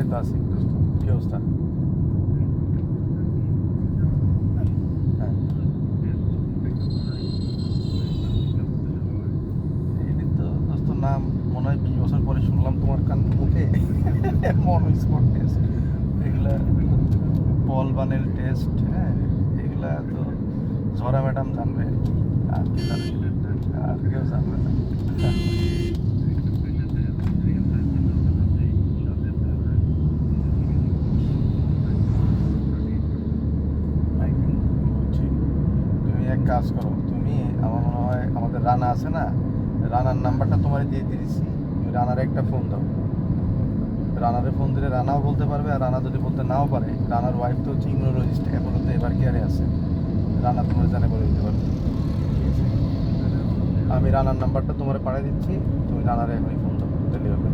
এই তো আছি কি হ্যাঁ। নাম, মনে হয় বিশ বছর পরে শুনলাম তোমার কান মুখে। মন স্পট টেস্ট এগুলা বল বানেল টেস্ট হ্যাঁ। এগুলা তো ঝরা ম্যাডাম জানবে আর কি জানবে আর কেউ জানবে না বুঝছি তুমি এক কাজ করো, তুমি আমার মনে হয় আমাদের রানা আছে না, রানার নাম্বারটা তোমার দিয়ে দিয়েছি, তুমি রানার একটা ফোন দাও। রানারে ফোন দিলে রানাও বলতে পারবে, আর রানা যদি বলতে নাও পারে, রানার ওয়াইফ তো হচ্ছে ইমিউনোলজিস্ট অ্যাপোলোতে এবার কেয়ারে আছে। রানা তোমার জানে বলে দিতে পারবে। আমি রানার নাম্বারটা তোমার পাঠিয়ে দিচ্ছি, তুমি রানারে এখনই ফোন দাও হবে